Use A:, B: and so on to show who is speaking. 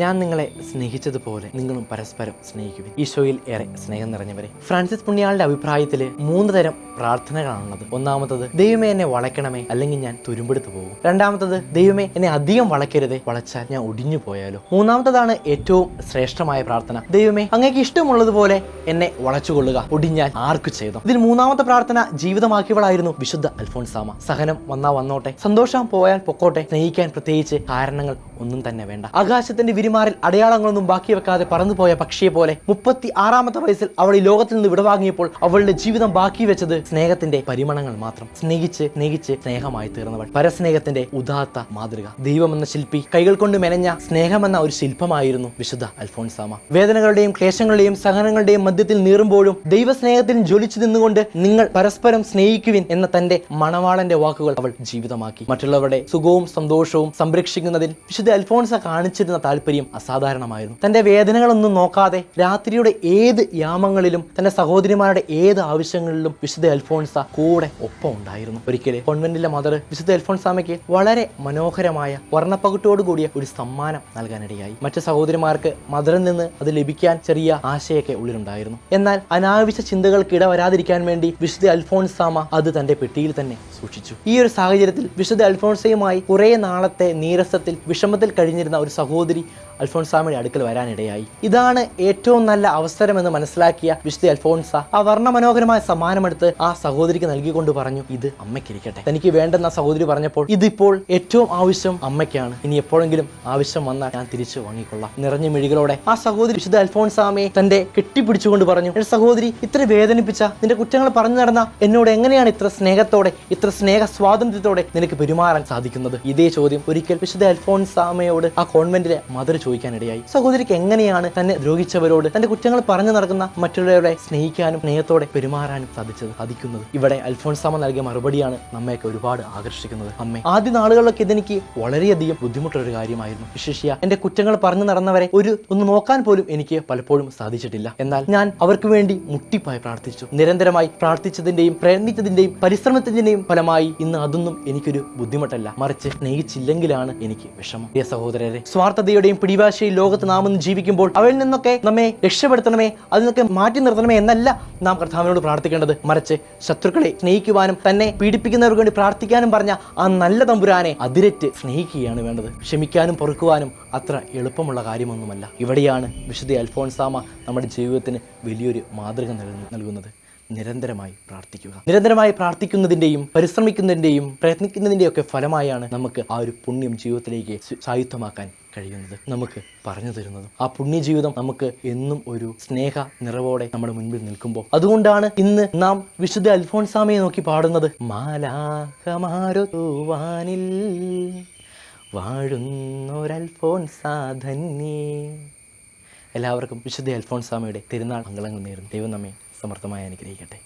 A: ഞാൻ നിങ്ങളെ സ്നേഹിച്ചതുപോലെ നിങ്ങളും പരസ്പരം സ്നേഹിക്കുക ഈശോയിൽ ഏറെ സ്നേഹം നിറഞ്ഞവരെ. ഫ്രാൻസിസ് പുണ്യാളുടെ അഭിപ്രായത്തിൽ മൂന്ന് തരം പ്രാർത്ഥനകളാണുള്ളത്. ഒന്നാമത്തത് ദൈവമേ എന്നെ വളയ്ക്കണമേ അല്ലെങ്കിൽ ഞാൻ തുരുമ്പെടുത്ത് പോകും. രണ്ടാമത്തത് ദൈവമേ എന്നെ അധികം വളയ്ക്കരുതേ വളച്ചാൽ ഞാൻ ഒടിഞ്ഞു പോയാലോ? മൂന്നാമത്തതാണ് ഏറ്റവും ശ്രേഷ്ഠമായ പ്രാർത്ഥന ദൈവമേ അങ്ങേക്ക് ഇഷ്ടമുള്ളതുപോലെ എന്നെ വളച്ചുകൊള്ളുക ഒടിഞ്ഞാൽ ആർക്ക് ചെയ്തു ഇതിൽ മൂന്നാമത്തെ പ്രാർത്ഥന ജീവിതമാക്കിയവളായിരുന്നു വിശുദ്ധ അൽഫോൺസാമ സഹനം വന്നാ വന്നോട്ടെ സന്തോഷം പോയാൽ പൊക്കോട്ടെ സ്നേഹിക്കാൻ പ്രത്യേകിച്ച് കാരണങ്ങൾ ഒന്നും തന്നെ വേണ്ട. ആകാശത്തിന്റെ വിരിമാറിൽ അടയാളങ്ങളൊന്നും ബാക്കി വെക്കാതെ പറന്നുപോയ പക്ഷിയെ പോലെ മുപ്പത്തി ആറാമത്തെ വയസ്സിൽ അവൾ ഈ ലോകത്തിൽ നിന്ന് വിടവാങ്ങിയപ്പോൾ അവളുടെ ജീവിതം ബാക്കി വെച്ചത് സ്നേഹത്തിന്റെ പരിമണങ്ങൾ മാത്രം. സ്നേഹിച്ച് സ്നേഹിച്ച് സ്നേഹമായി തീർന്നവൾ. പരസ്നേഹത്തിന്റെ ഉദാത്ത മാതൃക. ദൈവം എന്ന ശില്പി കൈകൾ കൊണ്ട് മെനഞ്ഞ സ്നേഹമെന്ന ഒരു ശില്പമായിരുന്നു വിശുദ്ധ അൽഫോൺസാമ. വേദനകളുടെയും ക്ലേശങ്ങളുടെയും സഹനങ്ങളുടെയും മധ്യത്തിൽ നീറുമ്പോഴും ദൈവസ്നേഹത്തിൽ ജ്വലിച്ചു നിന്നുകൊണ്ട് നിങ്ങൾ പരസ്പരം സ്നേഹിക്കുവിൻ എന്ന തന്റെ മണവാളന്റെ വാക്കുകൾ അവൾ ജീവിതമാക്കി. മറ്റുള്ളവരുടെ സുഖവും സന്തോഷവും സംരക്ഷിക്കുന്നതിൽ വിശുദ്ധ അൽഫോൺസ കാണിച്ചിരുന്ന താല്പര്യം അസാധാരണമായിരുന്നു. തന്റെ വേദനകളൊന്നും നോക്കാതെ രാത്രിയുടെ ഏത് യാമങ്ങളിലും തന്റെ സഹോദരിമാരുടെ ഏത് ആവശ്യങ്ങളിലും വിശുദ്ധ അൽഫോൺസ കൂടെ ഒപ്പം ഉണ്ടായിരുന്നു. ഒരിക്കലെ കോൺവെന്റിലെ മദർ വിശുദ്ധ അൽഫോൺസാമയ്ക്ക് വളരെ മനോഹരമായ വർണപ്പകുട്ടോട് കൂടിയ ഒരു സമ്മാനം നൽകാനിടയായി. മറ്റു സഹോദരിമാർക്ക് മദറിൽ നിന്ന് അത് ലഭിക്കാൻ ചെറിയ ആശയൊക്കെ ഉള്ളിലുണ്ടായിരുന്നു. എന്നാൽ അനാവശ്യ ചിന്തകൾക്ക് ഇടവരാതിരിക്കാൻ വേണ്ടി വിശുദ്ധ അൽഫോൺസാമ അത് തന്റെ പെട്ടിയിൽ തന്നെ സൂക്ഷിച്ചു. ഈ ഒരു സാഹചര്യത്തിൽ വിശുദ്ധ അൽഫോൺസയുമായി കുറെ നാളത്തെ നീരസത്തിൽ വിഷമത്തിൽ കഴിഞ്ഞിരുന്ന ഒരു സഹോദരി അൽഫോൺസാമയുടെ അടുക്കൽ വരാനിടയായി. ഇതാണ് ഏറ്റവും നല്ല അവസരമെന്ന് മനസ്സിലാക്കിയ വിശുദ്ധ അൽഫോൺസ. ആ വർണമനോഹരമായ സമ്മാനമെടുത്ത് ആ സഹോദരിക്ക് നൽകിക്കൊണ്ട് പറഞ്ഞു ഇത് അമ്മയ്ക്കിരിക്കട്ടെ. തനിക്ക് വേണ്ടെന്ന സഹോദരി പറഞ്ഞപ്പോൾ ഇതിപ്പോൾ ഏറ്റവും ആവശ്യം അമ്മയ്ക്കാണ്. ഇനി എപ്പോഴെങ്കിലും ആവശ്യം വന്നാൽ ഞാൻ തിരിച്ചു വാങ്ങിക്കൊള്ളാം. നിറഞ്ഞ മിഴികളോടെ ആ സഹോദരി വിശുദ്ധ അൽഫോൺസാമയെ തന്റെ കെട്ടിപ്പിടിച്ചുകൊണ്ട് പറഞ്ഞു "എന്റെ സഹോദരി ഇത്ര വേദനിപ്പിച്ച നിന്റെ കുറ്റങ്ങൾ പറഞ്ഞു നടന്ന എന്നോട് എങ്ങനെയാണ് ഇത്ര സ്നേഹത്തോടെ ഇത്ര സ്നേഹ സ്വാതന്ത്ര്യത്തോടെ നിനക്ക് പെരുമാറാൻ സാധിക്കുന്നത്? ഇതേ ചോദ്യം ഒരിക്കൽ വിശുദ്ധ അൽഫോൺസാമയോട് ആ കോൺവെന്റിലെ മദർ ചോദിക്കാനിടയായി. സഹോദരിക്ക് എങ്ങനെയാണ് തന്നെ ദ്രോഹിച്ചവരോട് തന്റെ കുറ്റങ്ങൾ പറഞ്ഞു നടക്കുന്ന മറ്റുള്ളവരെ സ്നേഹിക്കാനും സ്നേഹത്തോടെ പെരുമാറാനും സാധിച്ചത്? സാധിക്കുന്നത് ഇവിടെ അൽഫോൺസാമ നൽകിയ മറുപടിയാണ് നമ്മയൊക്കെ ഒരുപാട് ആകർഷിക്കുന്നത്. അമ്മ ആദ്യ നാളുകളിലൊക്കെ ഇതെനിക്ക് വളരെയധികം ബുദ്ധിമുട്ടുള്ള ഒരു കാര്യമായിരുന്നു. വിശേഷിയ എന്റെ കുറ്റങ്ങൾ പറഞ്ഞു നടന്നവരെ ഒരു ഒന്ന് നോക്കാൻ പോലും എനിക്ക് പലപ്പോഴും സാധിച്ചിട്ടില്ല. എന്നാൽ ഞാൻ അവർക്ക് വേണ്ടി മുട്ടിപ്പായി പ്രാർത്ഥിച്ചു. നിരന്തരമായി പ്രാർത്ഥിച്ചതിന്റെയും പ്രയത്നിച്ചതിന്റെയും പരിശ്രമത്തിന്റെയും ഫലമായി ഇന്ന് അതൊന്നും എനിക്കൊരു ബുദ്ധിമുട്ടല്ല. മറിച്ച് സ്നേഹിച്ചില്ലെങ്കിലാണ് എനിക്ക് വിഷമം. പ്രിയ സഹോദരരെ സ്വാർത്ഥതയുടെയും പിടിവാശയും ലോകത്ത് നാം ഇന്ന് ജീവിക്കുമ്പോൾ അവയിൽ നിന്നൊക്കെ നമ്മെ രക്ഷപ്പെടുത്തണമേ അതിനൊക്കെ മാറ്റി നിർത്തണമേ എന്നല്ല നാം കർത്താവിനോട് പ്രാർത്ഥിക്കേണ്ടത്. മറിച്ച് ശത്രുക്കളെ സ്നേഹിക്കുവാനും തന്നെ പീഡിപ്പിക്കുന്നവർക്ക് വേണ്ടി പ്രാർത്ഥിക്കാനും പറഞ്ഞ ആ നല്ല തമ്പുരാനെ അതിരറ്റ് സ്നേഹിക്കുകയാണ് വേണ്ടത്. ക്ഷമിക്കാനും പൊറുക്കുവാനും അത്ര എളുപ്പമുള്ള കാര്യമൊന്നുമല്ല. ഇവിടെയാണ് വിശുദ്ധ അൽഫോൺസാമ നമ്മുടെ ജീവിതത്തിന് വലിയൊരു മാതൃക നൽകുന്നു- നൽകുന്നത്. നിരന്തരമായി പ്രാർത്ഥിക്കുക. നിരന്തരമായി പ്രാർത്ഥിക്കുന്നതിന്റെയും പരിശ്രമിക്കുന്നതിന്റെയും പ്രയത്നിക്കുന്നതിന്റെയും ഒക്കെ ഫലമായാണ് നമുക്ക് ആ ഒരു പുണ്യം ജീവിതത്തിലേക്ക് സായുധമാക്കാൻ കഴിയുന്നത്. നമുക്ക് പറഞ്ഞു തരുന്നത് ആ പുണ്യജീവിതം നമുക്ക് എന്നും ഒരു സ്നേഹ നിറവോടെ നമ്മുടെ മുൻപിൽ നിൽക്കുമ്പോൾ. അതുകൊണ്ടാണ് ഇന്ന് നാം വിശുദ്ധ അൽഫോൺസാമയെ നോക്കി പാടുന്നത്. മാലാഹമാരുവാനിൽ വാഴുന്നൊരൽഫോൺസാധന്യേ എല്ലാവർക്കും വിശുദ്ധ അൽഫോൺസാമയുടെ തിരുനാൾ മംഗളങ്ങൾ നേരുന്നു. ദൈവം നമ്മെ സമർത്ഥമായി അനുഗ്രഹിക്കട്ടെ.